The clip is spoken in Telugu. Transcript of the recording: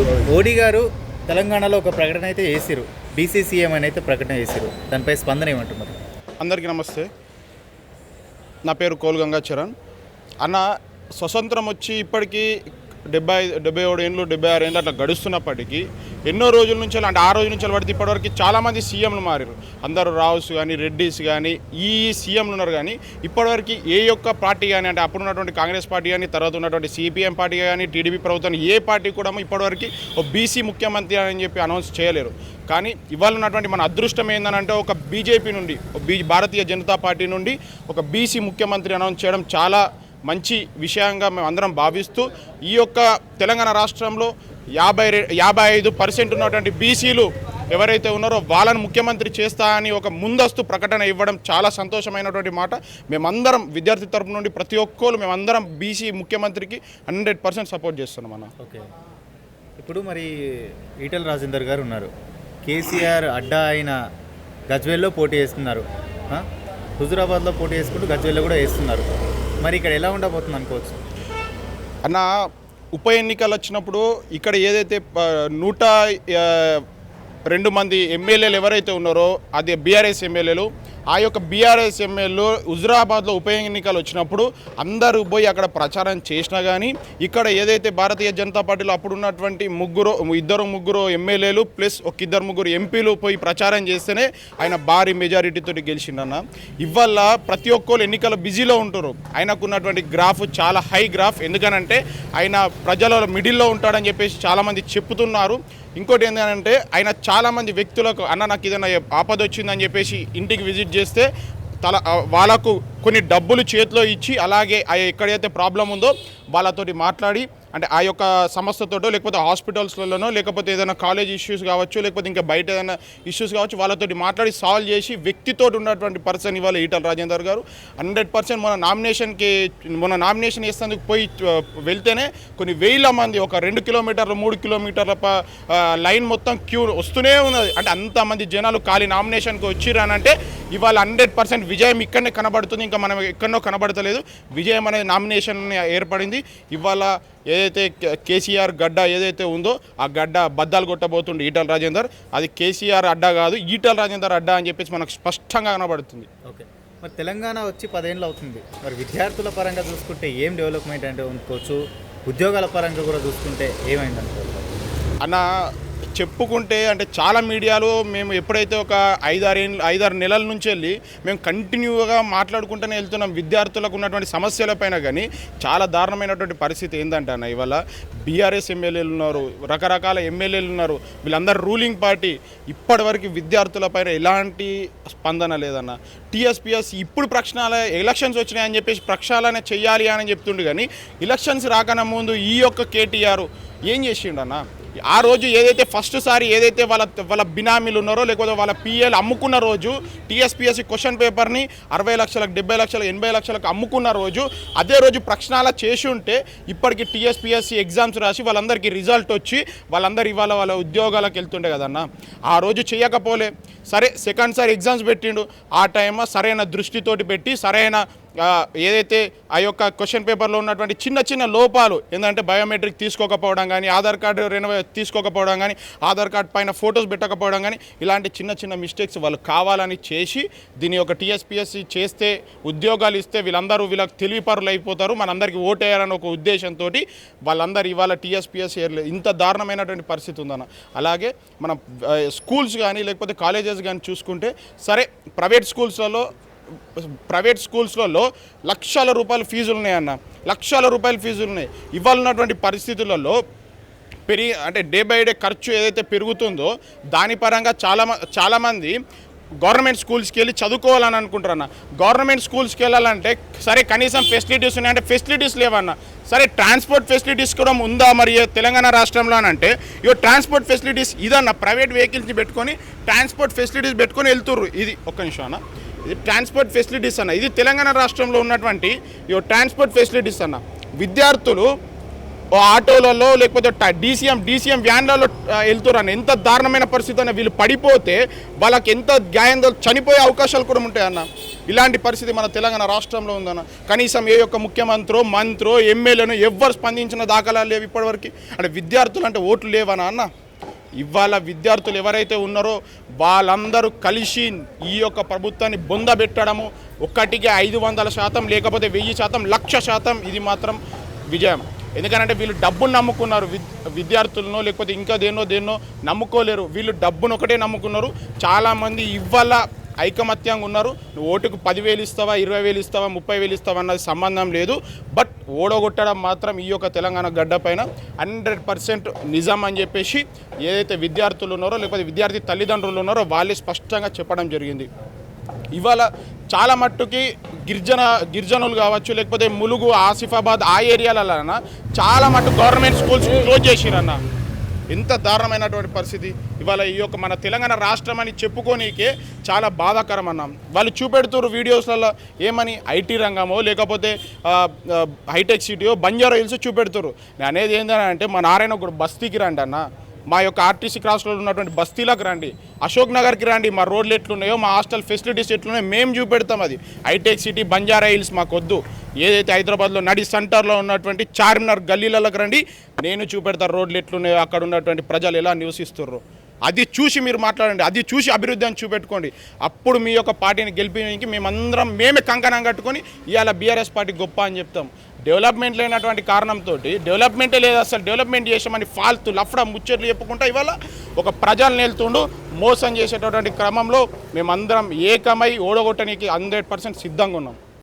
మోడీ గారు తెలంగాణలో ఒక ప్రకటన అయితే చేసిరు బీసీసీఎం అని అయితే ప్రకటన చేసిరు దానిపై స్పందన ఏమంటున్నారు? అందరికీ నమస్తే. నా పేరు కోల్ గంగాచరణ్. అన్న స్వతంత్రం వచ్చి ఇప్పటికీ డెబ్బై డెబ్బై ఏడు ఏళ్ళు డెబ్బై ఆరు ఏళ్ళు అట్లా గడుస్తున్నప్పటికీ ఎన్నో రోజుల నుంచి అంటే ఆ రోజు నుంచి పడితే ఇప్పటివరకు చాలామంది సీఎంలు మారారు. అందరూ రావుస్ కానీ రెడ్డిస్ కానీ ఈ సీఎంలు ఉన్నారు కానీ ఇప్పటివరకు ఏ యొక్క పార్టీ కానీ అంటే అప్పుడు ఉన్నటువంటి కాంగ్రెస్ పార్టీ కానీ తర్వాత ఉన్నటువంటి సిపిఎం పార్టీ కానీ టీడీపీ ప్రభుత్వం ఏ పార్టీ కూడా ఇప్పటివరకు ఒక బీసీ ముఖ్యమంత్రి అని చెప్పి అనౌన్స్ చేయలేరు. కానీ ఇవాళ ఉన్నటువంటి మన అదృష్టం ఏంటంటే ఒక బీజేపీ నుండి ఒక బీ భారతీయ జనతా పార్టీ నుండి ఒక బీసీ ముఖ్యమంత్రి అనౌన్స్ చేయడం చాలా మంచి విషయంగా మేము అందరం భావిస్తూ ఈ యొక్క తెలంగాణ రాష్ట్రంలో యాభై యాభై ఐదు పర్సెంట్ ఉన్నటువంటి బీసీలు ఎవరైతే ఉన్నారో వాళ్ళని ముఖ్యమంత్రి చేస్తా అని ఒక ముందస్తు ప్రకటన ఇవ్వడం చాలా సంతోషమైనటువంటి మాట. మేమందరం విద్యార్థి తరపు నుండి ప్రతి ఒక్కరు మేమందరం బీసీ ముఖ్యమంత్రికి హండ్రెడ్ పర్సెంట్ సపోర్ట్ చేస్తున్నాం అన్న. ఓకే. ఇప్పుడు మరి ఈటల రాజేందర్ గారు ఉన్నారు. కేసీఆర్ అడ్డా అయిన గజ్వేల్లో పోటీ చేస్తున్నారు? హుజురాబాద్లో పోటీ చేసుకుంటూ గజ్వేల్లో కూడా వేస్తున్నారు. మరి ఇక్కడ ఎలా ఉండబోతుంది అనుకోవచ్చు? అన్న ఉప ఎన్నికలు వచ్చినప్పుడు ఇక్కడ ఏదైతే నూట రెండు మంది ఎమ్మెల్యేలు ఎవరైతే ఉన్నారో అది బీఆర్ఎస్ ఎమ్మెల్యేలు ఆ యొక్క బీఆర్ఎస్ ఎమ్మెల్యేలు హుజురాబాద్లో ఉప ఎన్నికలు వచ్చినప్పుడు అందరూ పోయి అక్కడ ప్రచారం చేసినా కానీ ఇక్కడ ఏదైతే భారతీయ జనతా పార్టీలో అప్పుడు ఉన్నటువంటి ముగ్గురు ఇద్దరు ముగ్గురు ఎమ్మెల్యేలు ప్లస్ ఒక ఇద్దరు ముగ్గురు ఎంపీలు పోయి ప్రచారం చేస్తేనే ఆయన భారీ మెజారిటీతో గెలిచిండన్న. ఇవల్ల ప్రతి ఒక్కరు ఎన్నికల బిజీలో ఉంటారు. ఆయనకు ఉన్నటువంటి గ్రాఫ్ చాలా హై గ్రాఫ్ ఎందుకనంటే ఆయన ప్రజల మిడిల్లో ఉంటాడని చెప్పేసి చాలామంది చెప్తున్నారు. ఇంకోటి ఏంటంటే ఆయన చాలామంది వ్యక్తులకు అన్న నాకు ఏదైనా ఆపద వచ్చిందని చెప్పేసి ఇంటికి విజిట్ చేస్తే తల వాళ్ళకు కొన్ని డబ్బులు చేతిలో ఇచ్చి అలాగే ఆ ఎక్కడైతే ప్రాబ్లం ఉందో వాళ్ళతోటి మాట్లాడి అంటే ఆ యొక్క సంస్థతోటో లేకపోతే హాస్పిటల్స్లలోనో లేకపోతే ఏదైనా కాలేజ్ ఇష్యూస్ కావచ్చు లేకపోతే ఇంకా బయట ఏదైనా ఇష్యూస్ కావచ్చు వాళ్ళతోటి మాట్లాడి సాల్వ్ చేసి వ్యక్తితో ఉన్నటువంటి పర్సన్ ఇవాళ ఈటల రాజేందర్ గారు. హండ్రెడ్ పర్సెంట్ మన నామినేషన్కి మన నామినేషన్ వేసేందుకు పోయి వెళ్తేనే కొన్ని వేల మంది ఒక రెండు కిలోమీటర్లు మూడు కిలోమీటర్ల లైన్ మొత్తం క్యూ వస్తూనే ఉన్నది. అంటే అంతమంది జనాలు ఖాళీ నామినేషన్కి వచ్చిరానంటే ఇవాళ హండ్రెడ్ పర్సెంట్ విజయం ఇక్కడనే కనబడుతుంది. ఇంకా మనం ఎక్కడనో కనబడతలేదు. విజయం అనేది నామినేషన్ ఏర్పడింది. ఇవాళ ఏదైతే కేసీఆర్ గడ్డ ఏదైతే ఉందో ఆ గడ్డ బద్దాలు కొట్టబోతుంది ఈటల రాజేందర్. అది కేసీఆర్ అడ్డా కాదు ఈటల రాజేందర్ అడ్డా అని చెప్పేసి మనకు స్పష్టంగా కనబడుతుంది. ఓకే. మరి తెలంగాణ వచ్చి పదేళ్ళు అవుతుంది. మరి విద్యార్థుల పరంగా చూసుకుంటే ఏం డెవలప్మెంట్ అంటే అనుకోవచ్చు ఉద్యోగాల పరంగా కూడా చూసుకుంటే ఏమైంది అనుకోవచ్చు అన్న చెప్పుకుంటే అంటే చాలా మీడియాలో మేము ఎప్పుడైతే ఒక ఐదారు ఐదారు నెలల నుంచి వెళ్ళి మేము కంటిన్యూగా మాట్లాడుకుంటూనే వెళ్తున్నాం విద్యార్థులకు ఉన్నటువంటి సమస్యలపైన కానీ చాలా దారుణమైనటువంటి పరిస్థితి ఏంటంటే అన్న ఇవాళ బీఆర్ఎస్ ఎమ్మెల్యేలు ఉన్నారు రకరకాల ఎమ్మెల్యేలు ఉన్నారు వీళ్ళందరూ రూలింగ్ పార్టీ ఇప్పటివరకు విద్యార్థులపైన ఎలాంటి స్పందన లేదన్న. టీఎస్పీఎస్ ఇప్పుడు ప్రక్షాళన ఎలక్షన్స్ వచ్చినాయని చెప్పేసి ప్రక్షాళన చేయాలి అని చెప్తుండు కానీ ఎలక్షన్స్ రాకన్నా ముందు ఈ యొక్క కేటీఆర్ ఏం చేసిండు అన్న? ఆ రోజు ఏదైతే ఫస్ట్ సారి ఏదైతే వాళ్ళ వాళ్ళ బినామీలు ఉన్నారో లేకపోతే వాళ్ళ పిఎల్ అమ్ముకున్న రోజు టీఎస్పీఎస్సీ క్వశ్చన్ పేపర్ని అరవై లక్షలకు డెబ్బై లక్షలకు ఎనభై లక్షలకు అమ్ముకున్న రోజు అదే రోజు ప్రక్షాళన చేసి ఉంటే ఇప్పటికి టీఎస్పీఎస్సీ ఎగ్జామ్స్ రాసి వాళ్ళందరికీ రిజల్ట్ వచ్చి వాళ్ళందరూ ఇవాళ వాళ్ళ ఉద్యోగాలకు వెళ్తుండే కదన్న. ఆ రోజు చేయకపోలే. సరే సెకండ్ సారి ఎగ్జామ్స్ పెట్టిండు. ఆ టైమ్ సరైన దృష్టితోటి పెట్టి సరైన ఏదైతే ఆ యొక్క క్వశ్చన్ పేపర్లో ఉన్నటువంటి చిన్న చిన్న లోపాలు ఏంటంటే బయోమెట్రిక్ తీసుకోకపోవడం కానీ ఆధార్ కార్డు రెనోవే తీసుకోకపోవడం కానీ ఆధార్ కార్డ్ పైన ఫొటోస్ పెట్టకపోవడం కానీ ఇలాంటి చిన్న చిన్న మిస్టేక్స్ వాళ్ళు కావాలని చేసి దీని యొక్క టీఎస్పీఎస్సీ చేస్తే ఉద్యోగాలు ఇస్తే వీళ్ళందరూ వీళ్ళకి తెలివిపరులు అయిపోతారు. మనందరికీ ఓటేయాలని ఒక ఉద్దేశంతో వాళ్ళందరూ ఇవాళ టీఎస్పీఎస్సీ ఇంత దారుణమైనటువంటి పరిస్థితి ఉందన్న. అలాగే మనం స్కూల్స్ కానీ లేకపోతే కాలేజెస్ కానీ చూసుకుంటే సరే ప్రైవేట్ స్కూల్స్లలో ప్రైవేట్ స్కూల్స్లలో లక్షల రూపాయల ఫీజులు ఉన్నాయన్న లక్షల రూపాయల ఫీజులు ఉన్నాయి ఇవాళ ఉన్నటువంటి పరిస్థితులలో పెరిగి అంటే డే బై డే ఖర్చు ఏదైతే పెరుగుతుందో దాని పరంగా చాలా మ- చాలామంది గవర్నమెంట్ స్కూల్స్కి వెళ్ళి చదువుకోవాలని అనుకుంటారన్న. గవర్నమెంట్ స్కూల్స్కి వెళ్ళాలంటే సరే కనీసం ఫెసిలిటీస్ ఉన్నాయంటే ఫెసిలిటీస్ లేవన్న. సరే ట్రాన్స్పోర్ట్ ఫెసిలిటీస్ కూడా ఉందా మరి తెలంగాణ రాష్ట్రంలో అని అంటే ఇగో ట్రాన్స్పోర్ట్ ఫెసిలిటీస్ ఇదన్న ప్రైవేట్ వెహికల్స్ని పెట్టుకొని ట్రాన్స్పోర్ట్ ఫెసిలిటీస్ పెట్టుకొని వెళ్తుర్రు. ఇది ఒక్క నిమిషం అన్న. ఇది ట్రాన్స్పోర్ట్ ఫెసిలిటీస్ అన్న. ఇది తెలంగాణ రాష్ట్రంలో ఉన్నటువంటి ఈ ట్రాన్స్పోర్ట్ ఫెసిలిటీస్ అన్న. విద్యార్థులు ఓ ఆటోలలో లేకపోతే డీసీఎం డీసీఎం వ్యాన్లలో వెళ్తున్నారు ఎంత దారుణమైన పరిస్థితి అన్న. వీళ్ళు పడిపోతే వాళ్ళకి ఎంత గాయం చనిపోయే అవకాశాలు కూడా ఉంటాయి అన్న. ఇలాంటి పరిస్థితి మన తెలంగాణ రాష్ట్రంలో ఉందన్న. కనీసం ఏ యొక్క ముఖ్యమంత్రో మంత్రో ఎమ్మెల్యేను ఎవ్వరు స్పందించిన దాఖలాలు లేవు ఇప్పటివరకు. అంటే విద్యార్థులు అంటే ఓట్లు లేవనా అన్న. ఇవాళ విద్యార్థులు ఎవరైతే ఉన్నారో వాళ్ళందరూ కలిసి ఈ యొక్క ప్రభుత్వాన్ని బొందబెట్టడము ఒక్కటికి ఐదు వందల శాతం లేకపోతే వెయ్యి శాతం లక్ష శాతం ఇది మాత్రం విజయం. ఎందుకంటే వీళ్ళు డబ్బును నమ్ముకున్నారు. విద్యార్థులను లేకపోతే ఇంకా దేన్నో దేన్నో నమ్ముకోలేరు. వీళ్ళు డబ్బును ఒకటే నమ్ముకున్నారు. చాలామంది ఇవాళ ఐకమత్యంగా ఉన్నారు. నువ్వు ఓటుకు పదివేలు ఇస్తావా ఇరవై వేలు ఇస్తావా ముప్పై వేలు ఇస్తావా అన్నది సంబంధం లేదు. బట్ ఓడగొట్టడం మాత్రం ఈ యొక్క తెలంగాణ గడ్డ పైన హండ్రెడ్ పర్సెంట్ నిజం అని చెప్పేసి ఏదైతే విద్యార్థులు ఉన్నారో లేకపోతే విద్యార్థి తల్లిదండ్రులు ఉన్నారో వాళ్ళే స్పష్టంగా చెప్పడం జరిగింది. ఇవాళ చాలా మట్టుకి గిరిజన గిరిజనులు కావచ్చు లేకపోతే ములుగు ఆసిఫాబాద్ ఆ ఏరియాలన చాలా మట్టు గవర్నమెంట్ స్కూల్స్ క్లోజ్ చేసిరన్న. ఎంత దారుణమైనటువంటి పరిస్థితి. ఇవాళ ఈ యొక్క మన తెలంగాణ రాష్ట్రం అని చెప్పుకోనీకే చాలా బాధాకరం అన్నాం వాళ్ళు చూపెడుతున్నారు వీడియోస్లలో ఏమని ఐటీ రంగమో లేకపోతే హైటెక్ సిటీయో బంజారా హిల్స్ చూపెడుతున్నారు నేను అనేది ఏంటంటే మా నారాయణ ఒక బస్తీకి రండి అన్న. మా యొక్క ఆర్టీసీ క్రాస్లో ఉన్నటువంటి బస్తీలకు రండి. అశోక్ నగర్కి రండి. మా రోడ్లు ఎట్లున్నాయో మా హాస్టల్ ఫెసిలిటీస్ ఎట్లున్నాయో మేము చూపెడతాం అది. హైటెక్ సిటీ బంజారా హిల్స్ మాకు వద్దు ఏదైతే హైదరాబాద్లో నడి సెంటర్లో ఉన్నటువంటి చార్మినార్ గల్లీలలోకి రండి నేను చూపెడతా రోడ్లు ఎట్లున్నాయో అక్కడ ఉన్నటువంటి ప్రజలు ఎలా నివసిస్తుర్రో. అది చూసి మీరు మాట్లాడండి అది చూసి అభివృద్ధి అని చూపెట్టుకోండి. అప్పుడు మీ యొక్క పార్టీని గెలిపించడానికి మేమందరం మేమే కంకణం కట్టుకొని ఇవాళ బీఆర్ఎస్ పార్టీ గొప్ప అని చెప్తాం. డెవలప్మెంట్ లేనటువంటి కారణంతో డెవలప్మెంటే లేదు అసలు డెవలప్మెంట్ చేసామని ఫాల్తు లఫ్డా ముచ్చట్లు చెప్పుకుంటా ఇవాళ ఒక ప్రజలు వెళ్తుండు మోసం చేసేటటువంటి క్రమంలో మేమందరం ఏకమై ఓడగొట్టడానికి హండ్రెడ్ పర్సెంట్ సిద్ధంగా ఉన్నాం.